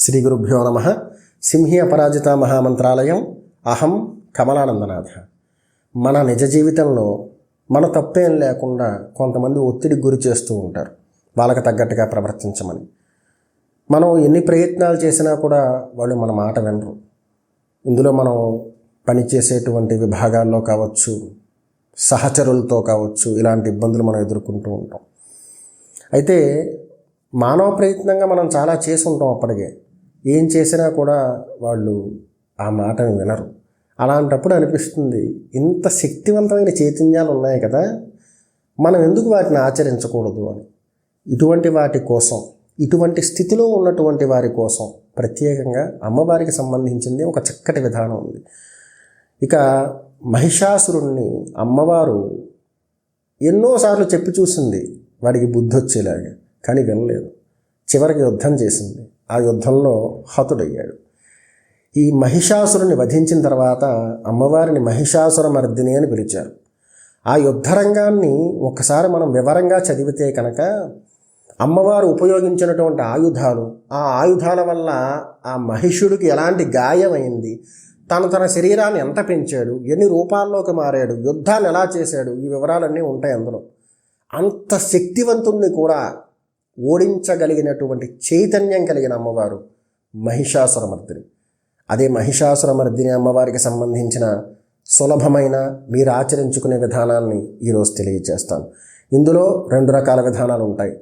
శ్రీ గురుభ్యో నమ. సింహి అపరాజిత మహామంత్రాలయం. అహం కమలానందనాథ. మన నిజ జీవితంలో మన తప్పేం లేకుండా కొంతమంది ఒత్తిడికి గురి చేస్తూ ఉంటారు. వాళ్ళకి తగ్గట్టుగా ప్రవర్తించమని. మనం ఎన్ని ప్రయత్నాలు చేసినా కూడా వాళ్ళు మన మాట వినరు. ఇందులో మనం పనిచేసేటువంటి విభాగాల్లో కావచ్చు సహచరులతో కావచ్చు ఇలాంటి ఇబ్బందులు మనం ఎదుర్కొంటూ ఉంటాం. అయితే మానవ ప్రయత్నంగా మనం చాలా చేసి ఉంటాం అప్పటికే. ఏం చేసినా కూడా వాళ్ళు ఆ మాటను వినరు. అలాంటప్పుడు అనిపిస్తుంది ఇంత శక్తివంతమైన చైతన్యాలు ఉన్నాయి కదా మనం ఎందుకు వాటిని ఆచరించకూడదు అని. ఇటువంటి వాటి కోసం ఇటువంటి స్థితిలో ఉన్నటువంటి వారి కోసం ప్రత్యేకంగా అమ్మవారికి సంబంధించింది ఒక చక్కటి విధానం ఉంది. ఇక మహిషాసురుణ్ణి అమ్మవారు ఎన్నోసార్లు చెప్పి చూసింది వాడికి బుద్ధి వచ్చేలాగా కానీ వినలేదు. చివరికి యుద్ధం చేసింది. ఆ యుద్ధంలో హతుడయ్యాడు. ఈ మహిషాసురుని వధించిన తర్వాత అమ్మవారిని మహిషాసుర మర్దిని అని పిలిచారు. ఆ యుద్ధరంగాన్ని ఒకసారి మనం వివరంగా చదివితే కనుక అమ్మవారు ఉపయోగించినటువంటి ఆయుధాలు ఆ ఆయుధాల వల్ల ఆ మహిషుడికి ఎలాంటి గాయమైంది తను తన శరీరాన్ని ఎంత పెంచాడు ఎన్ని రూపాల్లోకి మారాడు యుద్ధాన్ని ఎలా చేశాడు ఈ వివరాలన్నీ ఉంటాయి అందులో. అంత శక్తివంతుణ్ణి కూడా ఓడించగలిగినటువంటి చైతన్యం కలిగిన అమ్మవారు మహిషాసురమర్దిని. అదే మహిషాసురమర్దిని అమ్మవారికి సంబంధించిన సులభమైన మీరు ఆచరించుకునే విధానాన్ని ఈరోజు తెలియజేస్తాను. ఇందులో రెండు రకాల విధానాలు ఉంటాయి.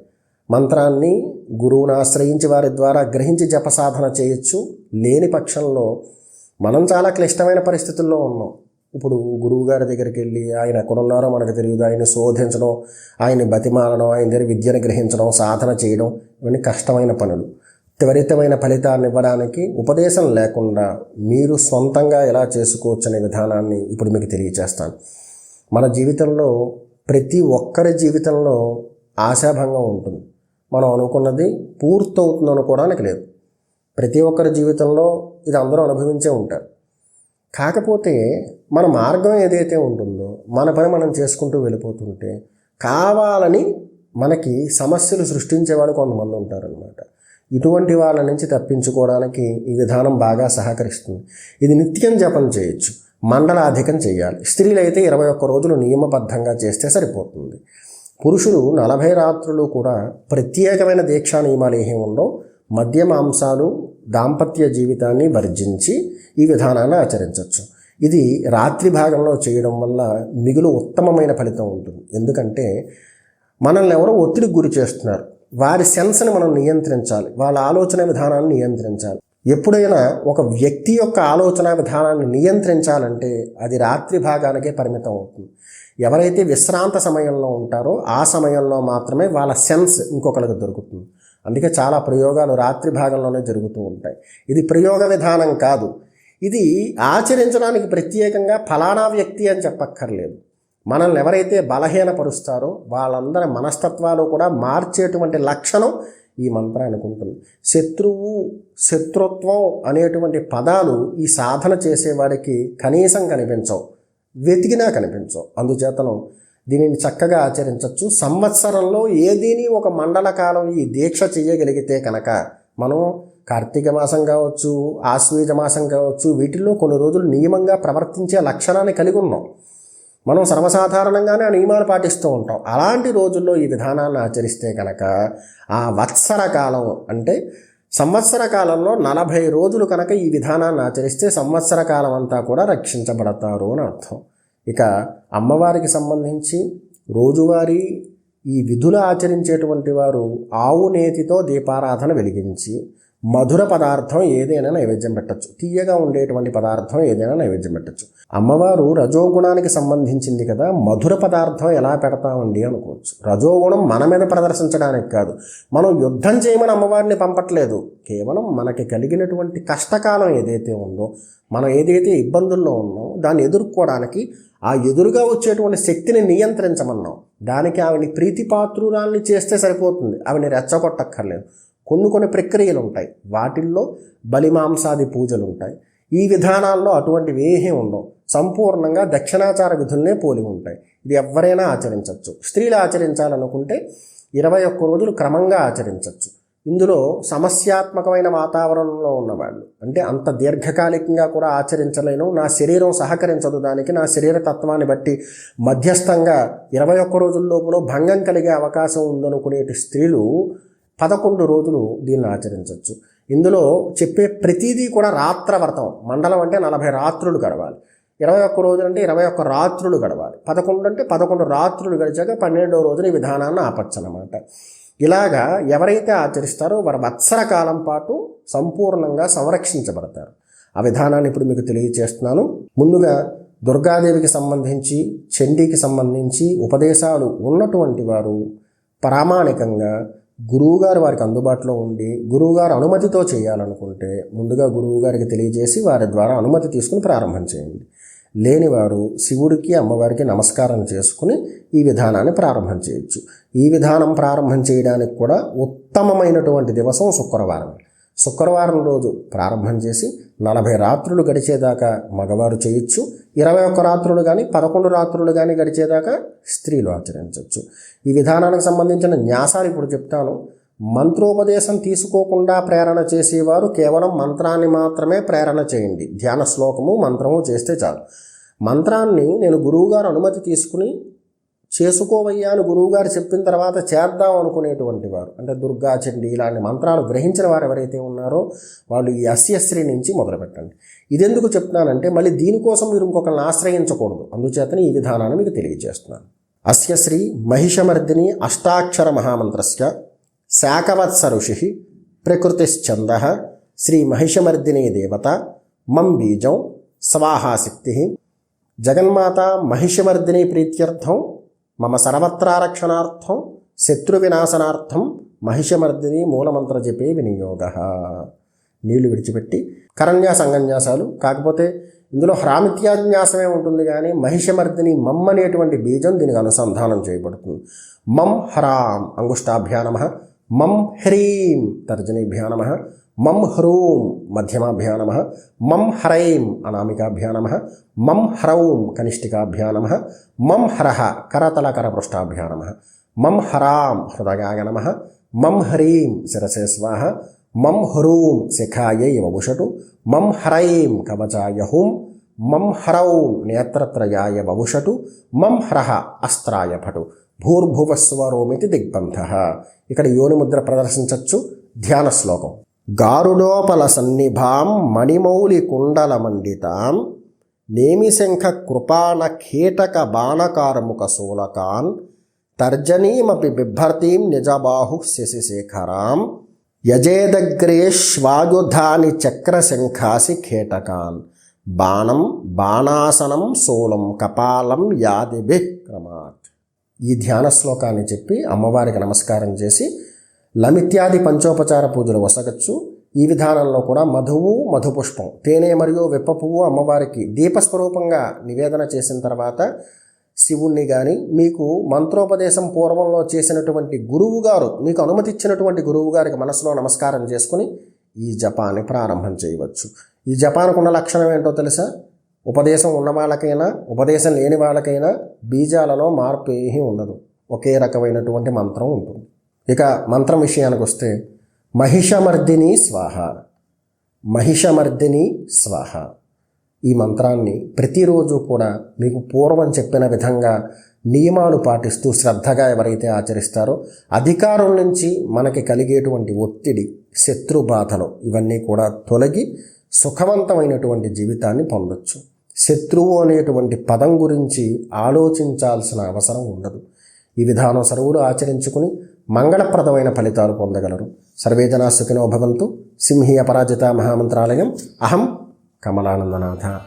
మంత్రాన్ని గురువును ఆశ్రయించి వారి ద్వారా గ్రహించి జప సాధన చేయొచ్చు. లేని పక్షంలో మనం చాలా క్లిష్టమైన పరిస్థితుల్లో ఉన్నాం. ఇప్పుడు గురువు గారి దగ్గరికి వెళ్ళి ఆయన ఎక్కడున్నారో మనకు తెలియదు. ఆయన శోధించడం ఆయన బతిమాలడం ఆయన దగ్గర విద్యను గ్రహించడం సాధన చేయడం ఇవన్నీ కష్టమైన పనులు. త్వరితమైన ఫలితాన్ని ఇవ్వడానికి ఉపదేశం లేకుండా మీరు సొంతంగా ఎలా చేసుకోవచ్చు అనే విధానాన్ని ఇప్పుడు మీకు తెలియచేస్తాను. మన జీవితంలో ప్రతి ఒక్కరి జీవితంలో ఆశాభంగం ఉంటుంది. మనం అనుకున్నది పూర్తవుతుందనుకోవడానికి లేదు. ప్రతి ఒక్కరి జీవితంలో ఇది అందరూ అనుభవించే ఉంటారు. కాకపోతే మన మార్గం ఏదైతే ఉంటుందో మన పని మనం చేసుకుంటూ వెళ్ళిపోతుంటే కావాలని మనకి సమస్యలు సృష్టించేవాళ్ళు కొంతమంది ఉంటారనమాట ఇటువంటి వాళ్ళ నుంచి తప్పించుకోవడానికి ఈ విధానం బాగా సహకరిస్తుంది. ఇది నిత్యం జపం చేయొచ్చు. మండలాధికం చేయాలి. స్త్రీలు అయితే ఇరవై ఒక్క రోజులు నియమబద్ధంగా చేస్తే సరిపోతుంది. పురుషులు నలభై రాత్రులు కూడా ప్రత్యేకమైన దీక్షా నియమాలు ఏమీ ఉండవు. మద్య మాంసాలు దాంపత్య జీవితాన్ని వర్జించి ఈ విధానాన్ని ఆచరించవచ్చు. ఇది రాత్రి భాగంలో చేయడం వల్ల మిగులు ఉత్తమమైన ఫలితం ఉంటుంది. ఎందుకంటే మనల్ని ఎవరో ఒత్తిడికి గురి చేస్తున్నారు. వారి సెన్స్ని మనం నియంత్రించాలి. వాళ్ళ ఆలోచన విధానాన్ని నియంత్రించాలి. ఎప్పుడైనా ఒక వ్యక్తి యొక్క ఆలోచన విధానాన్ని నియంత్రించాలంటే అది రాత్రి భాగానికే పరిమితం అవుతుంది. ఎవరైతే విశ్రాంత సమయంలో ఉంటారో ఆ సమయంలో మాత్రమే వాళ్ళ సెన్స్ ఇంకొకరికి దొరుకుతుంది. అందుకే చాలా ప్రయోగాలు రాత్రి భాగంలోనే జరుగుతూ ఉంటాయి. ఇది ప్రయోగ విధానం కాదు. ఇది ఆచరించడానికి ప్రత్యేకంగా ఫలానా వ్యక్తి అని చెప్పక్కర్లేదు. మనల్ని ఎవరైతే బలహీనపరుస్తారో వాళ్ళందరి మనస్తత్వాలు కూడా మార్చేటువంటి లక్షణం ఈ మంత్రానికి ఉంటుంది శత్రువు శత్రుత్వం అనేటువంటి పదాలు ఈ సాధన చేసేవాడికి కనీసం కనిపించవు. వెతికినా కనిపించవు. అందుచేతను దీనిని చక్కగా ఆచరించవచ్చు సంవత్సరంలో ఏదీని ఒక మండల కాలం ఈ దీక్ష చేయగలిగితే కనుక మనం కార్తీక మాసం కావచ్చు ఆశ్వీజ మాసం కావచ్చు వీటిల్లో కొన్ని రోజులు నియమంగా ప్రవర్తించే లక్షణాన్ని కలిగి ఉన్నాం. మనం సర్వసాధారణంగానే ఆ నియమాలు పాటిస్తూ ఉంటాం. అలాంటి రోజుల్లో ఈ విధానాన్ని ఆచరిస్తే కనుక ఆ వత్సర కాలం అంటే సంవత్సర కాలంలో నలభై రోజులు కనుక ఈ విధానాన్ని ఆచరిస్తే సంవత్సర కాలం అంతా కూడా రక్షించబడతారు అని అర్థం. ఇక అమ్మవారికి సంబంధించి రోజువారీ ఈ విధులు ఆచరించేటువంటి వారు ఆవు నేతితో దీపారాధన వెలిగించి మధుర పదార్థం ఏదైనా నైవేద్యం పెట్టచ్చు. తీయగా ఉండేటువంటి పదార్థం ఏదైనా నైవేద్యం పెట్టచ్చు. అమ్మవారు రజోగుణానికి సంబంధించింది కదా మధుర పదార్థం ఎలా పెడతామండి అనుకోవచ్చు. రజోగుణం మన మీద ప్రదర్శించడానికి కాదు. మనం యుద్ధం చేయమని అమ్మవారిని పంపట్లేదు. కేవలం మనకి కలిగినటువంటి కష్టకాలం ఏదైతే ఉందో మనం ఏదైతే ఇబ్బందుల్లో ఉన్నామో దాన్ని ఎదుర్కోవడానికి ఆ ఎదురుగా వచ్చేటువంటి శక్తిని నియంత్రించమన్నాం. దానికి ఆవిని ప్రీతిపాత్రురాల్ని చేస్తే సరిపోతుంది. ఆవిని రెచ్చగొట్టక్కర్లేదు. కొన్ని కొన్ని ప్రక్రియలు ఉంటాయి వాటిల్లో బలిమాంసాది పూజలు ఉంటాయి ఈ విధానాల్లో అటువంటివి ఏమీ ఉండవు. సంపూర్ణంగా దక్షిణాచార విధులనే పోలి ఉంటాయి. ఇది ఎవరైనా ఆచరించవచ్చు. స్త్రీలు ఆచరించాలనుకుంటే ఇరవై ఒక్క రోజులు క్రమంగా ఆచరించవచ్చు. ఇందులో సమస్యాత్మకమైన వాతావరణంలో ఉన్నవాళ్ళు. అంటే అంత దీర్ఘకాలికంగా కూడా ఆచరించలేను నా శరీరం సహకరించదు దానికి నా శరీర తత్వాన్ని బట్టి మధ్యస్థంగా ఇరవై ఒక్క రోజుల లోపల భంగం కలిగే అవకాశం ఉందనుకునేటి స్త్రీలు పదకొండు రోజులు దీన్ని ఆచరించవచ్చు ఇందులో చెప్పే ప్రతిదీ కూడా రాత్రవర్తం మండలం అంటే నలభై రాత్రులు గడవాలి. ఇరవై ఒక్క రోజులు అంటే ఇరవై ఒక్క రాత్రులు గడవాలి. పదకొండు అంటే పదకొండు రాత్రులు గడిచాక పన్నెండవ రోజున ఈ విధానాన్ని ఆపచ్చనమాట ఇలాగా ఎవరైతే ఆచరిస్తారో వారు వత్సర కాలం పాటు సంపూర్ణంగా సంరక్షించబడతారు. ఆ విధానాన్ని ఇప్పుడు మీకు తెలియజేస్తున్నాను ముందుగా దుర్గాదేవికి సంబంధించి చండీకి సంబంధించి ఉపదేశాలు ఉన్నటువంటి వారు ప్రామాణికంగా గురువుగారు వారికి అందుబాటులో ఉండి గురువుగారు అనుమతితో చేయాలనుకుంటే ముందుగా గురువుగారికి తెలియజేసి వారి ద్వారా అనుమతి తీసుకుని ప్రారంభం చేయండి. లేనివారు శివుడికి అమ్మవారికి నమస్కారం చేసుకుని ఈ విధానాన్ని ప్రారంభం చేయొచ్చు. ఈ విధానం ప్రారంభం చేయడానికి కూడా ఉత్తమమైనటువంటి దివసం శుక్రవారం. శుక్రవారం రోజు ప్రారంభం చేసి నలభై రాత్రులు గడిచేదాకా మగవారు చేయొచ్చు. ఇరవై ఒక్క రాత్రులు కానీ పదకొండు రాత్రులు కానీ గడిచేదాకా స్త్రీలు ఆచరించవచ్చు ఈ విధానానికి సంబంధించిన న్యాసాలు ఇప్పుడు చెప్తాను. మంత్రోపదేశం తీసుకోకుండా ప్రేరణ చేసేవారు కేవలం మంత్రాన్ని మాత్రమే ప్రేరణ చేయండి. ధ్యాన శ్లోకము మంత్రము చేస్తే చాలు. మంత్రాన్ని నేను గురువుగారు అనుమతి తీసుకుని చేసుకోవయ్యా అని గురువుగారు చెప్పిన తర్వాత చేద్దాం అనుకునేటువంటి వారు. అంటే దుర్గా చండి ఇలాంటి మంత్రాలు గ్రహించిన వారు ఎవరైతే ఉన్నారో వాళ్ళు ఈ అస్యశ్రీ నుంచి మొదలుపెట్టండి. ఇదెందుకు చెప్తున్నానంటే మళ్ళీ దీనికోసం మీరు ఇంకొకరిని ఆశ్రయించకూడదు. అందుచేతనే ఈ విధానాన్ని మీకు తెలియజేస్తున్నాను. అస్యశ్రీ మహిషమర్దిని అష్టాక్షర మహామంత్రస్య శాకవత్స ఋషి ప్రకృతిశ్చంద శ్రీ మహిషమర్దిని దేవత మం బీజం స్వాహాశక్తి జగన్మాత మహిషమర్దిని ప్రీత్యర్థం మమ సర్వత్రారక్షణార్థం శత్రువినాశనార్థం మహిషమర్దిని మూలమంత్ర జపే వినియోగ నీళ్ళు విడిచిపెట్టి కరణ్యాస అంగన్యాసాలు కాకపోతే ఇందులో హ్రామిత్యాన్యాసమే ఉంటుంది కానీ మహిషమర్దిని మమ్ అనేటువంటి బీజం దీనికి అనుసంధానం చేయబడుతుంది. మం హ్రాం అంగుష్టాభ్యానమ మం హ్రీం తర్జనీభ్యా నమ మం హ్రూం మధ్యమాభ్యా నమ మం హ్రైం అనామికాభ్యా నమ మం హ్రౌం కనిష్ఠికాభ్యా నమ మం హ్రః కరతలకరపృష్టాభ్యా నమ మం హ్రాం హృదయాయ నమ మం హ్రీం శిరసే స్వాహ మం హ్రూం శిఖాయై వవుషటు మం హ్రైం కవచాయ హుం మం హ్రౌం నేత్రత్రయాయ వవుషటు మం హ్రః అస్త్రాయ భటు భూర్భువస్వరోమితి దిగ్బంధ. ఇక్కడ యోనిముద్ర ప్రదర్శించవచ్చు ధ్యాన శ్లోకం. గారుడోపల సన్నిభాం మణిమౌలి కుండల మండితాం. నేమిశంఖ కృపాణ కీటక బాణకారముఖ శూలకాన్ తర్జనీమపి బిభ్రతీం నిజబాహు శశిశేఖరాం. యజేదగ్రే శ్వాయుధాని చక్రశంఖాసి కీటకాన్ బాణం బాణాసనం శూలం కపాలం యాదిభిక్రమాత్ ఈ ధ్యాన శ్లోకాన్ని చెప్పి అమ్మవారికి నమస్కారం చేసి లమిత్యాది పంచోపచార పూజలు వసగచ్చు. ఈ విధానంలో కూడా మధువు మధుపుష్పం తేనె మరియు విప్ప పువ్వు అమ్మవారికి దీపస్వరూపంగా నివేదన చేసిన తర్వాత శివుణ్ణి కానీ మీకు మంత్రోపదేశం పూర్వంలో చేసినటువంటి గురువు గారు మీకు అనుమతి ఇచ్చినటువంటి గురువు గారికి మనసులో నమస్కారం చేసుకుని ఈ జపాన్ని ప్రారంభం చేయవచ్చు. ఈ జపానికి ఉన్న లక్షణం ఏంటో తెలుసా? ఉపదేశం ఉన్న వాళ్ళకైనా ఉపదేశం లేని వాళ్ళకైనా బీజాలలో మార్పు ఏమీ ఉండదు. ఒకే రకమైనటువంటి మంత్రం ఉంటుంది. ఇక మంత్రం విషయానికి వస్తే మహిషమర్దిని స్వాహ. మహిషమర్దిని స్వాహ. ఈ మంత్రాన్ని ప్రతిరోజు కూడా మీకు పూర్వం చెప్పిన విధంగా నియమాలు పాటిస్తూ శ్రద్ధగా ఎవరైతే ఆచరిస్తారో అధికారుల నుంచి మనకి కలిగేటువంటి ఒత్తిడి శత్రు బాధలు ఇవన్నీ కూడా తొలగి సుఖవంతమైనటువంటి జీవితాన్ని పొందొచ్చు. శత్రువు అనేటువంటి పదం గురించి ఆలోచించాల్సిన అవసరం ఉండదు. ఈ విధానం సర్వులు ఆచరించుకుని మంగళప్రదమైన ఫలితాలు పొందగలరు. సర్వేజనా సుఖినో భవంతు. సింహీ అపరాజిత మహామంత్రాలయం. అహం కమలానందనాథ.